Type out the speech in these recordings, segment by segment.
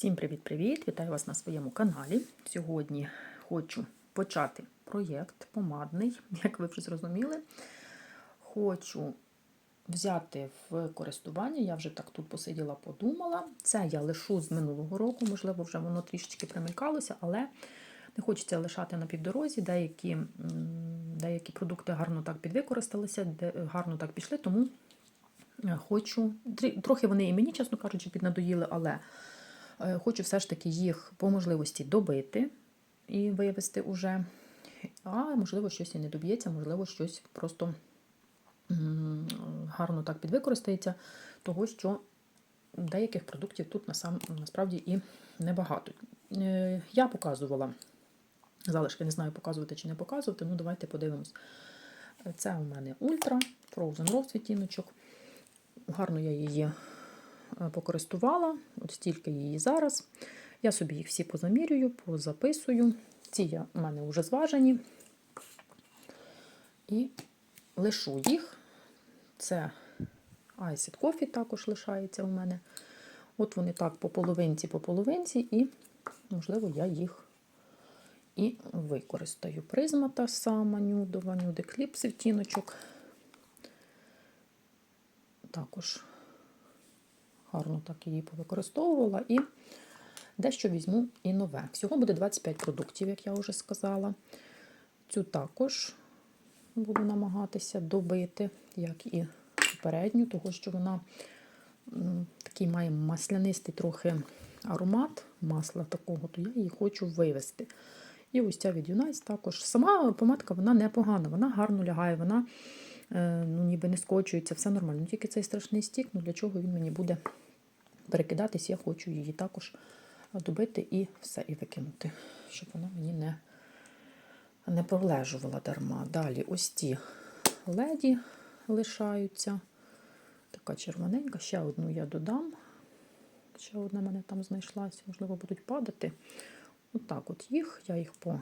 Всім привіт-привіт! Вітаю вас на своєму каналі. Сьогодні хочу почати проєкт помадний, як ви вже зрозуміли. Хочу взяти в користування, я вже так тут посиділа, подумала. Це я лишу з минулого року, можливо, вже воно трішечки примелькалося, але не хочеться лишати на півдорозі. Деякі, деякі продукти гарно так підвикористалися, гарно так пішли, тому е, хочу. Трохи вони і мені, чесно кажучи, піднадоїли, але. Е, Хочу все ж таки їх по можливості добити і вивести уже. А можливо, щось і не доб'ється, можливо, щось просто гарно так підвикористається, того що деяких продуктів тут насправді і небагато. Е, Я показувала залишки, не знаю, показувати чи не показувати, ну давайте подивимось. Це у мене ультра, Frozen Rose відтіночок. Гарно я її покористувала, от стільки її зараз. Я собі їх всі позамірюю, позаписую. Ці у мене вже зважені. І лишу їх. Це Iced Coffee також лишається у мене. От вони так по половинці, по половинці, і, можливо, я їх і використаю. Призма та сама нюдова, нюди кліпс втіночок. Також гарно так її повикористовувала. І дещо візьму і нове. Всього буде 25 продуктів, як я вже сказала. Цю також буду намагатися добити, як і попередню, того що вона такий має маслянистий трохи аромат масла такого, то я її хочу вивести. І ось ця від Unice також. Сама помадка вона непогана, вона гарно лягає, вона ну, ніби не скочується, все нормально. Тільки цей страшний стік, ну для чого він мені буде перекидатись, я хочу її також добити і все, і викинути, щоб вона мені не, не пролежувала дарма. Далі ось ті леді лишаються. Така червоненька, ще одну я додам. Ще одна мене там знайшлася, можливо, будуть падати. Отак от їх, я їх по,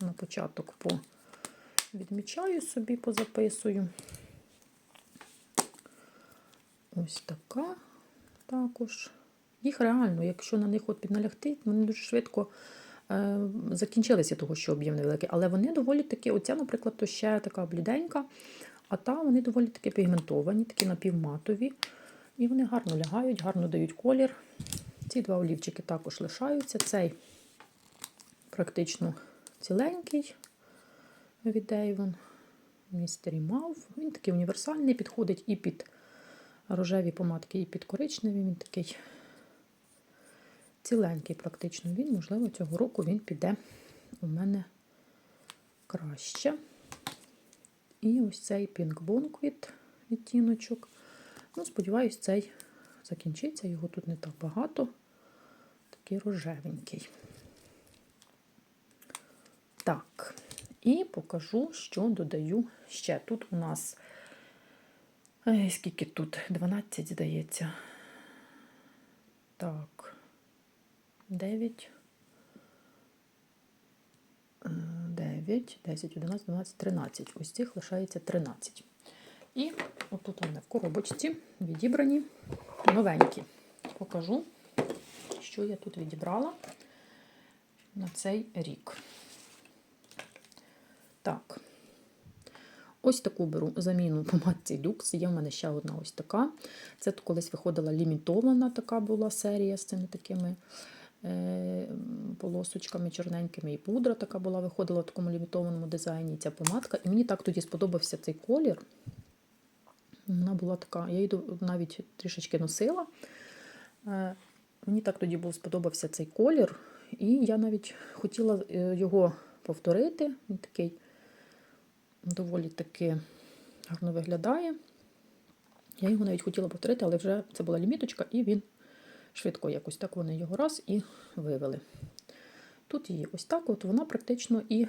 на початок по відмічаю собі, позаписую. Ось така також. Їх реально, якщо на них от підналягти, вони дуже швидко е, закінчилися того, що об'єм невеликий. Але вони доволі такі, оця, наприклад, то ще така бліденька, а та вони доволі таки пігментовані, такі напівматові. І вони гарно лягають, гарно дають колір. Ці два олівчики також лишаються. Цей практично ціленький від Avon. Mystery Mauve. Він такий універсальний, підходить і під рожеві помадки, і під коричневі. Він такий ціленький, практично. Він, можливо, цього року він піде у мене краще. І ось цей Pink Bonquit відтіночок. Ну, сподіваюсь, цей закінчиться. Його тут не так багато. Такий рожевенький. Так, і покажу, що додаю ще. Тут у нас, скільки тут? 12, здається. Так, 9. 9, 10, 11, 12, 13. Ось цих лишається 13. І отут вони в коробочці відібрані новенькі. Покажу, що я тут відібрала на цей рік. Так, ось таку беру заміну помадці люкс. Є в мене ще одна ось така. Це колись виходила лімітована така була серія з цими такими е, полосочками чорненькими. І пудра така була, виходила в такому лімітованому дизайні. Ця помадка. І мені так тоді сподобався цей колір. Вона була така, я її навіть трішечки носила. Е, Мені так тоді був сподобався цей колір, і я навіть хотіла е, його повторити. Він такий доволі таки гарно виглядає. Я його навіть хотіла повторити, але вже це була ліміточка, і він швидко якось так вони його раз і вивели. Тут її ось так, от вона практично і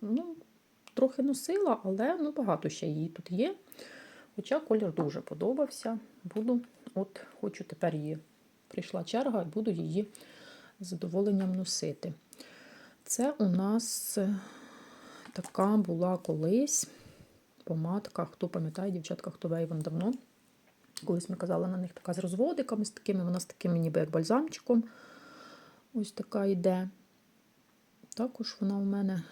ну, трохи носила, але ну, багато ще її тут є. Хоча колір дуже подобався. Буду, от хочу тепер її прийшла черга і буду її з задоволенням носити. Це у нас така була колись помадка, хто пам'ятає, дівчатка, хто вейвен давно. Колись ми казали на них така з розводиками, з такими, вона з такими ніби як бальзамчиком. Ось така йде. Також вона у мене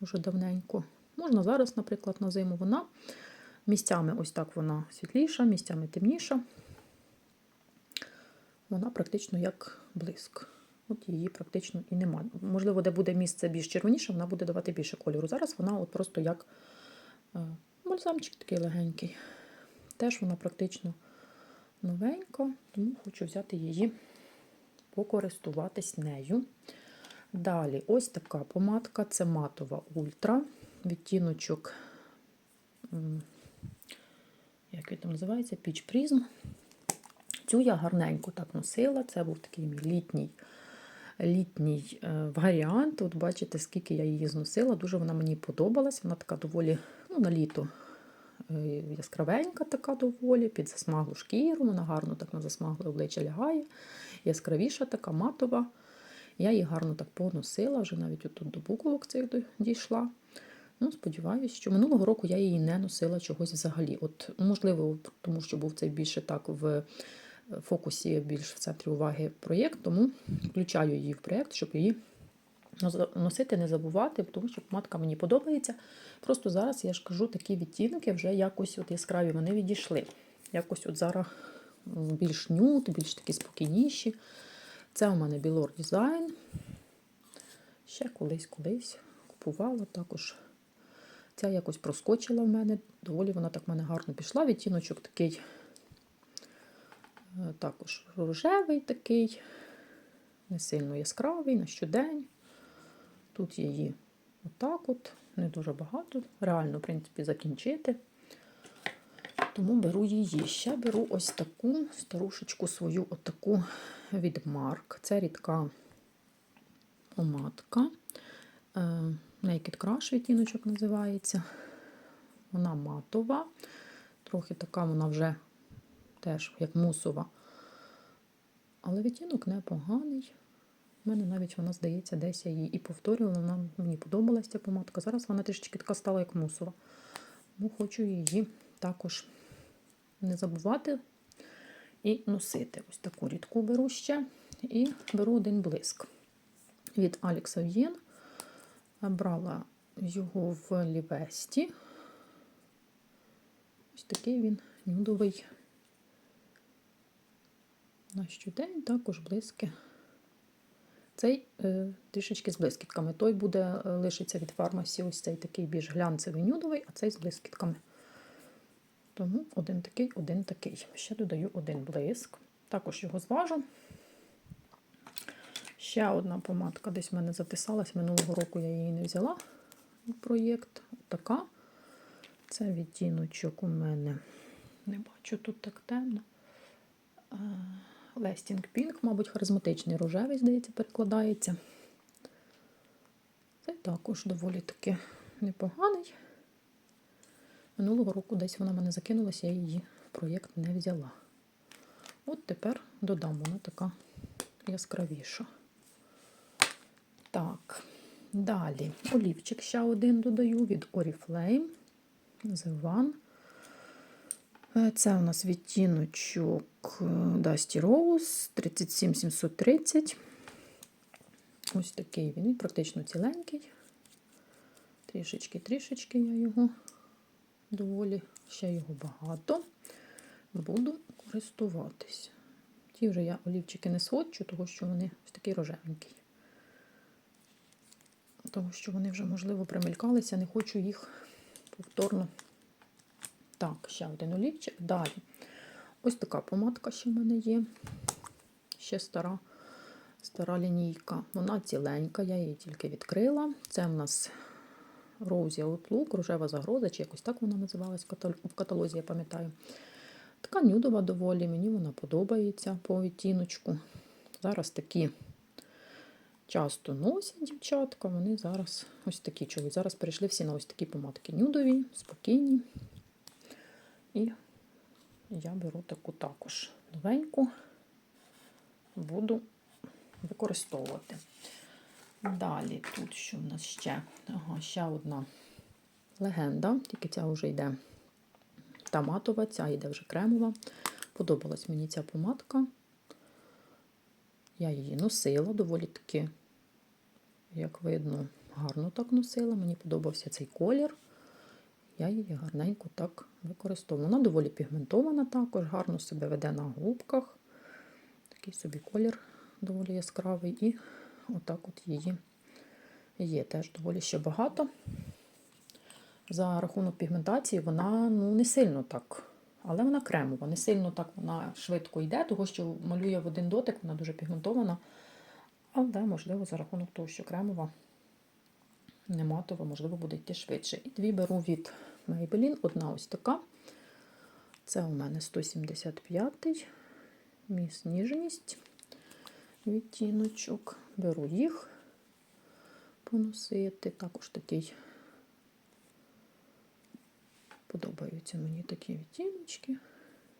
вже давненько. Можна зараз, наприклад, на зиму вона. Місцями ось так вона світліша, місцями темніша. Вона практично як блиск. От її практично і нема. Можливо, де буде місце більш червоніше, вона буде давати більше кольору. Зараз вона от просто як е, бальзамчик такий легенький. Теж вона практично новенька, тому хочу взяти її, покористуватись нею. Далі, ось така помадка це матова ультра. Відтіночок, як він там називається, Peach Prism. Цю я гарненько так носила. Це був такий мій літній літній е, варіант. От бачите, скільки я її зносила. Дуже вона мені подобалась. Вона така доволі ну, на літо е, яскравенька, така доволі, під засмаглу шкіру. Вона гарно так на засмагле обличчя лягає. Яскравіша, така матова. Я її гарно так поносила, вже навіть отут до буковок цих дійшла. Ну, сподіваюся, що минулого року я її не носила чогось взагалі. От, можливо, тому що був цей більше так в фокусі, більш в центрі уваги проєкт, тому включаю її в проєкт, щоб її носити, не забувати, тому що матка мені подобається. Просто зараз я ж кажу, такі відтінки вже якось от яскраві вони відійшли. Якось от зараз більш нюд, більш такі спокійніші. Це у мене Білор Design. Ще колись-колись купувала також. Ця якось проскочила в мене. Доволі вона так в мене гарно пішла. Відтіночок такий також рожевий такий, не сильно яскравий, на щодень. Тут її отак от, не дуже багато. Реально, в принципі, закінчити. Тому беру її. Ще беру ось таку старушечку свою, отаку від Марк. Це рідка помадка. Е, Naked Crush відтіночок називається. Вона матова. Трохи така вона вже теж як мусова. Але відтінок непоганий. У мене навіть вона, здається, десь я її і повторювала. Вона мені подобалася ця помадка. Зараз вона трішечки така стала як мусова. Тому хочу її також не забувати і носити. Ось таку рідку беру ще. І беру один блиск від Alex Avien. Брала його в Лівесті. Ось такий він нюдовий. На щодень також блиски. Цей е, трішечки з блискітками. Той буде е, лишиться від фармасі, ось цей такий більш глянцевий нюдовий, а цей з блискітками. Тому один такий, один такий. Ще додаю один блиск. Також його зважу. Ще одна помадка десь в мене затисалась. Минулого року я її не взяла проєкт. Така. Це відтіночок у мене. Не бачу, тут так темно. Лестінг Пінк, мабуть, харизматичний рожевий, здається, перекладається. Це також доволі таки непоганий. Минулого року десь вона мене закинулася, я її в проєкт не взяла. От тепер додам, вона така яскравіша. Так, далі олівчик ще один додаю від Oriflame. The One. Е, Це у нас відтіночок Dusty Rose 37730. Ось такий він, практично ціленький. Трішечки-трішечки я його доволі, ще його багато. Буду користуватись. Ті вже я олівчики не сводчу, тому що вони ось такий рожевенький. Тому що вони вже, можливо, примелькалися, не хочу їх повторно. Так, ще один олівчик. Далі. Ось така помадка ще в мене є. Ще стара, стара лінійка. Вона ціленька, я її тільки відкрила. Це в нас Rosy Outlook, рожева загроза, чи якось так вона називалась в каталозі, я пам'ятаю. Така нюдова доволі, мені вона подобається по відтіночку. Зараз такі часто носять дівчатка, вони зараз ось такі чоловік. Зараз перейшли всі на ось такі помадки нюдові, спокійні. І я беру таку також новеньку, буду використовувати. Далі тут що в нас ще? Ага, ще одна легенда, тільки ця вже йде та матова, ця йде вже кремова. Подобалась мені ця помадка. Я її носила доволі таки, як видно, гарно так носила. Мені подобався цей колір. Я її гарненько так використовую. Вона доволі пігментована також, гарно себе веде на губках. Такий собі колір доволі яскравий. І отак от її є теж доволі ще багато. За рахунок пігментації вона ну, не сильно так, але вона кремова, не сильно так вона швидко йде, того що малює в один дотик, вона дуже пігментована. Але, можливо, за рахунок того, що кремова, не матова, можливо, буде йти швидше. І дві беру від Maybelline. Одна ось така. Це у мене 175-й. Міс ніжність. Відтіночок. Беру їх поносити. Також такий. Подобаються мені такі відтіночки.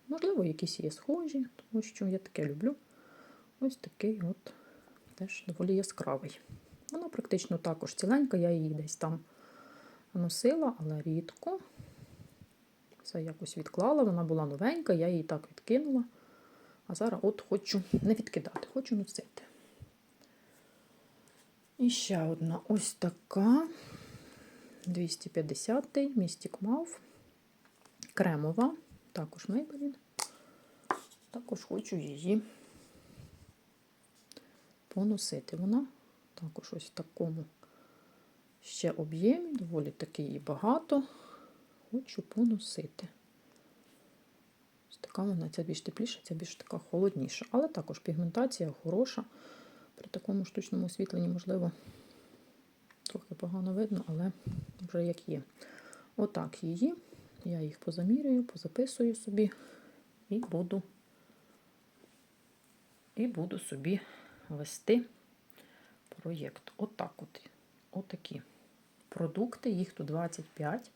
Можливо, якісь є схожі, тому що я таке люблю. Ось такий от теж доволі яскравий. Вона практично також ціленька, я її десь там носила, але рідко. Все якось відклала, вона була новенька, я її так відкинула. А зараз от хочу не відкидати, хочу носити. І ще одна ось така 250-й Mystic Mouth. Кремова, також Maybelline. Також хочу її поносити. Вона також ось в такому ще об'ємі, доволі таки її багато. Хочу поносити. Ось така вона, ця більш тепліша, ця більш така холодніша. Але також пігментація хороша. При такому штучному освітленні, можливо, трохи погано видно, але вже як є. Отак її. Я їх позамірюю, позаписую собі і буду, і буду собі вести проєкт. Отак от. Отакі продукти, їх тут 25.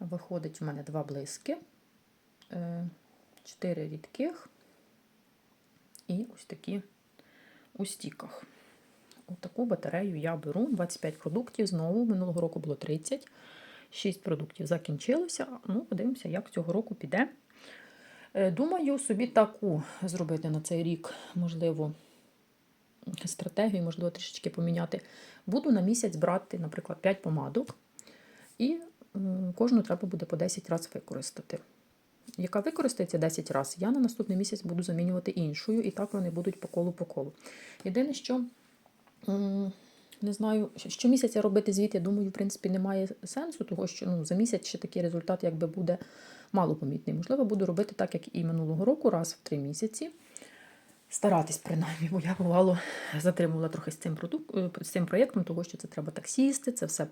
Виходить в мене два блиски, 4 рідких і ось такі у стіках. Отаку батарею я беру. 25 продуктів. Знову минулого року було 30. 6 продуктів закінчилося. Ну, подивимося, як цього року піде. Е, Думаю, собі таку зробити на цей рік, можливо, стратегію, можливо, трішечки поміняти. Буду на місяць брати, наприклад, 5 помадок, і кожну треба буде по 10 разів використати. Яка використається 10 разів, я на наступний місяць буду замінювати іншою, і так вони будуть по колу по колу. Єдине, що не знаю, щомісяця робити звіт, я думаю, в принципі, немає сенсу, тому що ну, за місяць ще такий результат якби буде малопомітний. Можливо, буду робити так, як і минулого року, раз в три місяці. Старатись, принаймні, бо я бувало затримувала трохи з цим продук... з цим проєктом, тому що це треба так сісти, це все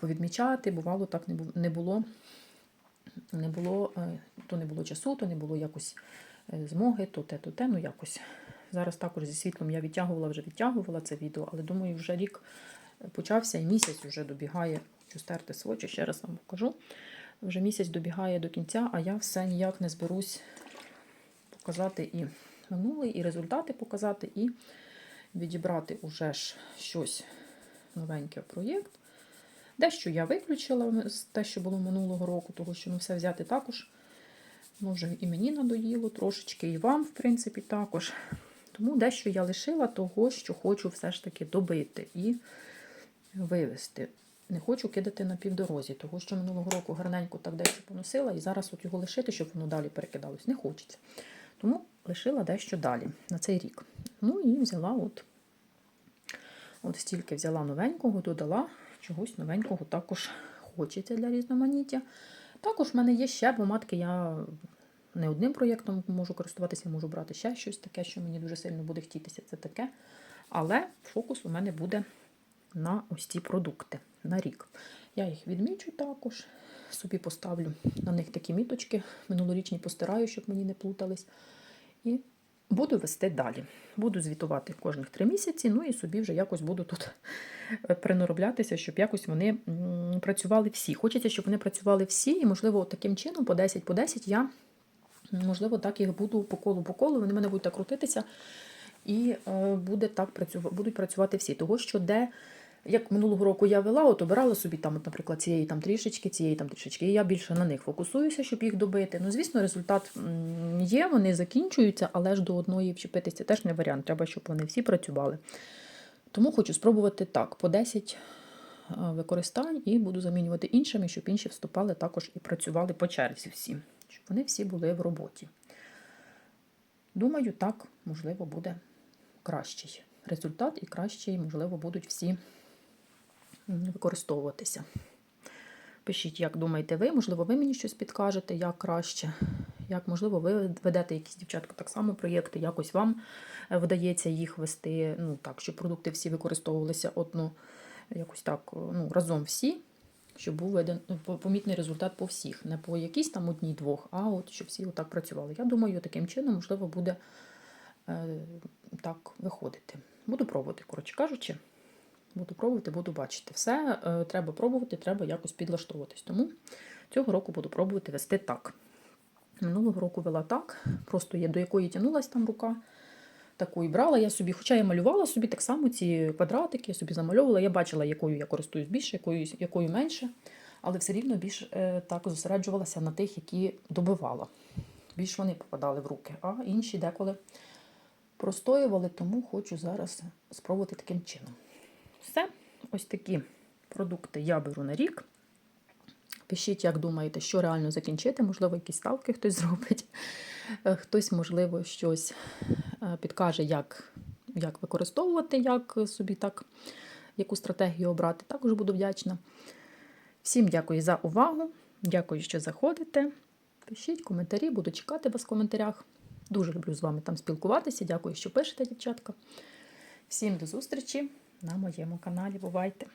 повідмічати. Бувало, так не було, не було, то не було часу, то не було якось змоги, то те, то те, ну якось. Зараз також зі світлом я відтягувала, вже відтягувала це відео, але думаю, вже рік почався і місяць вже добігає. Хочу стерти свочі, ще раз вам покажу. Вже місяць добігає до кінця, а я все ніяк не зберусь показати і минулий, і результати показати, і відібрати уже ж щось новеньке в проєкт. Дещо я виключила з те, що було минулого року, тому що ну, все взяти також. Ну, вже і мені надоїло трошечки, і вам, в принципі, також. Тому дещо я лишила того, що хочу все ж таки добити і вивести. Не хочу кидати на півдорозі, того що минулого року гарненько так дещо поносила, і зараз от його лишити, щоб воно далі перекидалось. Не хочеться. Тому лишила дещо далі на цей рік. Ну і взяла от от стільки взяла новенького, додала чогось новенького також хочеться для різноманіття. Також в мене є ще помадки, я не одним проєктом можу користуватися, можу брати ще щось таке, що мені дуже сильно буде хотітися. Це таке. Але фокус у мене буде на ось ці продукти на рік. Я їх відмічу також, собі поставлю на них такі міточки. Минулорічні постираю, щоб мені не плутались. І буду вести далі. Буду звітувати кожних три місяці, ну і собі вже якось буду тут принороблятися, щоб якось вони працювали всі. Хочеться, щоб вони працювали всі, і, можливо, таким чином, по 10 по 10 я Можливо, так їх буду по колу по колу, вони мене будуть так крутитися, і е, буде так працювати, будуть працювати всі. Того, що де Як минулого року я вела, от обирала собі там, от, наприклад, цієї там трішечки, цієї там трішечки, і я більше на них фокусуюся, щоб їх добити. Ну, звісно, результат є, вони закінчуються, але ж до одної вчепитися теж не варіант. Треба, щоб вони всі працювали. Тому хочу спробувати так, по 10 е, використань і буду замінювати іншими, щоб інші вступали також і працювали по черзі всі, щоб вони всі були в роботі. Думаю, так, можливо, буде кращий результат і кращий, можливо, будуть всі використовуватися. Пишіть, як думаєте ви, можливо, ви мені щось підкажете, як краще. Як, можливо, ви ведете якісь дівчатка так само проєкти, якось вам е, вдається їх вести, ну так, щоб продукти всі використовувалися одно, якось так, ну, разом всі, щоб був виден, помітний результат по всіх, не по якійсь там одній-двох, а от щоб всі отак працювали. Я думаю, таким чином, можливо, буде е, так виходити. Буду пробувати, коротше кажучи. Буду пробувати, буду бачити. Все е, треба пробувати, треба якось підлаштовуватись. Тому цього року буду пробувати вести так. Минулого року вела так, просто я до якої тягнулася там рука, таку і брала я собі. Хоча я малювала собі так само ці квадратики, я собі замальовувала. Я бачила, якою я користуюсь більше, якою, якою менше, але все рівно більш е, так зосереджувалася на тих, які добивала. Більш вони попадали в руки, а інші деколи простоювали, тому хочу зараз спробувати таким чином. Все, ось такі продукти я беру на рік. Пишіть, як думаєте, що реально закінчити, можливо, якісь ставки хтось зробить, Е, хтось, можливо, щось е, підкаже, як, як використовувати, як собі так, яку стратегію обрати. Також буду вдячна. Всім дякую за увагу. Дякую, що заходите. Пишіть коментарі, буду чекати вас в коментарях. Дуже люблю з вами там спілкуватися. Дякую, що пишете, дівчатка. Всім до зустрічі на моєму каналі. Бувайте!